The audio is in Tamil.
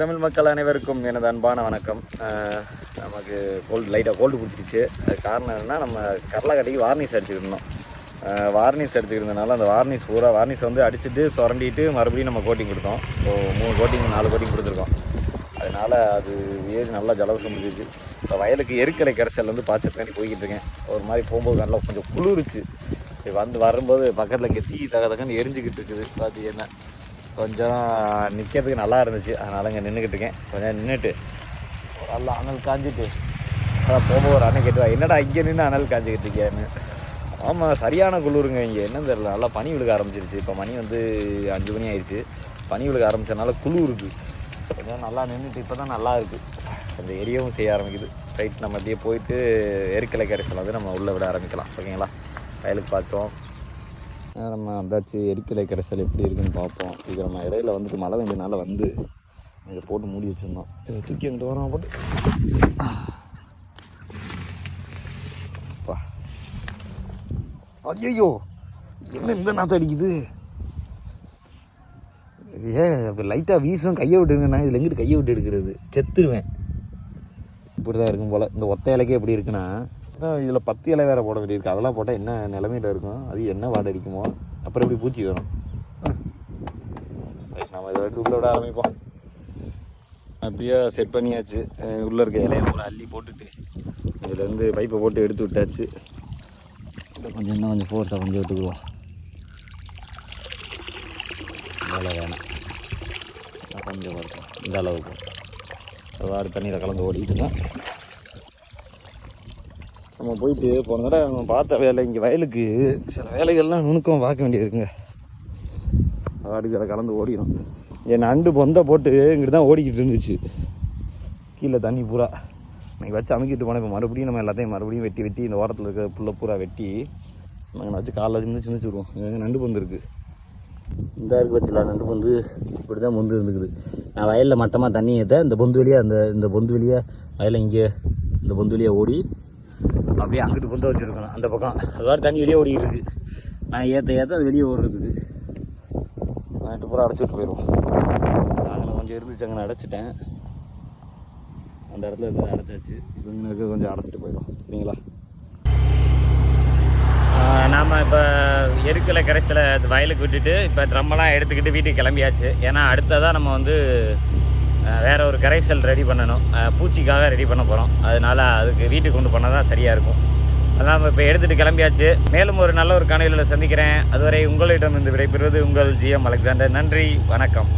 தமிழ் மக்கள் அனைவருக்கும் எனது அன்பான வணக்கம். நமக்கு கோல்டு லைட்டாக கோல்டு பிடிச்சிருச்சு அது காரணம் என்னென்னா நம்ம கடலக்கடைக்கு வார்னிஸ் அடிச்சுக்கிருந்தோம் வார்னிஸ் அடிச்சுக்கிறதுனால அந்த வார்னிஸ் பூரா வார்னிஸ் வந்து அடிச்சுட்டு சுரண்டிட்டு மறுபடியும் நம்ம கோட்டிங் கொடுத்தோம். ஸோ மூணு கோட்டிங் நாலு கோட்டிங் கொடுத்துருக்கோம். அதனால் அது ஏறி நல்லா ஜலவசம் முடிஞ்சிச்சு இப்போ வயலுக்கு எருக்கலை கரைசல் வந்து பாய்ச்சல் பண்ணி போய்கிட்டு இருக்கேன். ஒரு மாதிரி போகும்போது நல்லா கொஞ்சம் குளிருச்சு. வந்து வரும்போது பக்கத்தில் இங்கே தீ தக தகன்னு எரிஞ்சுக்கிட்டு இருக்குது. பார்த்தீங்கன்னா கொஞ்சம் நிற்கிறதுக்கு நல்லா இருந்துச்சு. அதனால் இங்கே நின்றுக்கிட்டு இருக்கேன். கொஞ்சம் நின்றுட்டு நல்லா அனல் காஞ்சிட்டு அதான் போகும்போது ஒரு அண்ணன் கேட்டுவா. என்னடா இங்கே நின்று அனல் காஞ்சிக்கிட்டு இருக்கேன்னு. ஆமாம் சரியான குளிருங்க இங்கே. என்னன்னு தெரியல. நல்லா பனி விழுக ஆரம்பிச்சிருச்சு. இப்போ மணி வந்து அஞ்சு மணி ஆயிடுச்சு பனி விழுக ஆரம்பித்தனால குளிருக்கு கொஞ்சம் நல்லா நின்றுட்டு இப்போ தான் நல்லா இருக்குது அந்த எரியவும் செய்ய ஆரம்பிக்குது. ரைட் நம்ம அப்படியே போயிட்டு எரிக்கலை கரைசல் வந்து நம்ம உள்ளே விட ஆரம்பிக்கலாம். ஓகேங்களா? வயலுக்கு பார்த்தோம் நம்ம அந்தாச்சு எரிக்கலை கரைசல் எப்படி இருக்குன்னு பார்ப்போம். இது நம்ம இடையில வந்துட்டு மழை வேண்டியனால வந்து இதை போட்டு மூடி வச்சுருந்தோம். இதை தூக்கி வந்துட்டு வரோம் போட்டு. அப்பா. ஐயோ என்ன இந்த நாற்றம் அடிக்குது? ஏன் இப்போ லைட்டாக வீசும்? கையை விட்டுருங்கண்ணா இதில் எங்கிட்டு கையை விட்டு எடுக்கிறது? செத்துருவேன். இப்படி தான் இருக்கும் போல். இந்த ஒத்த இலைக்கே எப்படி இருக்குன்னா இதில் பத்து இலை வேறு போட வேண்டியிருக்கு. அதெல்லாம் போட்டால் என்ன நிலமையில இருக்கும்? அது என்ன வாடை அடிக்குமோ? அப்புறம் எப்படி பூச்சி ரைட், நம்ம இதை எடுத்து உள்ளே விட ஆரம்பிப்போம். அப்படியே செட் பண்ணியாச்சு. உள்ளே இருக்க இலையை பூரா அள்ளி போட்டுட்டு இதுலேருந்து பைப்பை போட்டு எடுத்து விட்டாச்சு. இதை கொஞ்சம் இன்னும் கொஞ்சம் ஃபோர்ஸாக கொஞ்சம் விட்டுக்குவோம். வேலை வேணாம். கொஞ்சம் வரும் இந்த அளவுக்கு. வாடு தண்ணியில் கலந்து ஓடிக்கிட்டு இருக்கோம். நம்ம போயிட்டு போன தடவை நம்ம பார்த்த வேலை இங்கே வயலுக்கு. சில வேலைகள்லாம் நுணுக்கம் பார்க்க வேண்டியது இருக்குங்க வாடுக்கு அதை கலந்து ஓடிடும். என் நண்டு பொந்த போட்டு இங்கிட்டு தான் ஓடிக்கிட்டு இருந்துச்சு. கீழே தண்ணி பூரா. இன்னைக்கு வச்சு அமைக்கிட்டு போனேன். இப்போ மறுபடியும் நம்ம எல்லாத்தையும் மறுபடியும் வெட்டி வெட்டி இந்த ஓரத்தில் இருக்க புல்லை பூரா வெட்டி நாங்கள் வச்சு காலைல வச்சு சின்ன வச்சுருவோம். எங்க நண்டு பொந்து இருக்குது இந்த இருக்கு வச்சுல நண்டு பொந்து இப்படி தான் பொந்து இருந்துக்குது. நான் வயலில் மட்டமாக தண்ணி ஏற்ற இந்த பொந்து வழியாக அந்த இந்த பொந்து வழியாக வயலில் இங்கே இந்த பொந்து வழியாக ஓடி அப்படியே அங்கிட்டு கொண்டு வச்சுருக்கணும். அந்த பக்கம். அது தண்ணி வெளியே ஓடிக்கிட்டு இருக்குது நான் ஏற்ற ஏற்ற அது வெளியே ஓடுறதுக்கு. நைட்டு பூரா அடைச்சிட்டு போயிடுவோம். நாங்களும் கொஞ்சம் இருந்துச்சு அங்கே அடைச்சிட்டேன். அந்த இடத்துல இருக்கிறத அடைச்சாச்சு. இவங்களுக்கு கொஞ்சம் அடைச்சிட்டு போயிடும் சரிங்களா? நாம் இப்போ எருக்கலை கரைசலை வயலுக்கு விட்டுட்டு இப்போ ட்ரம்மெல்லாம் எடுத்துக்கிட்டு வீட்டுக்கு கிளம்பியாச்சு. ஏன்னா அடுத்ததாக நம்ம வந்து வேற ஒரு கரைசல் ரெடி பண்ணணும். பூச்சிக்காக ரெடி பண்ண போகிறோம் அதனால் அதுக்கு வீட்டுக்கு கொண்டு போனால் தான் சரியாக இருக்கும். அதான் நம்ம இப்போ எடுத்துகிட்டு கிளம்பியாச்சு. மேலும் ஒரு நல்ல ஒரு காணொலியில் சந்திக்கிறேன். அதுவரை உங்களிடம் இருந்து விடைபெறுவது உங்கள் ஜிஎம் அலெக்சாண்டர். நன்றி. வணக்கம்.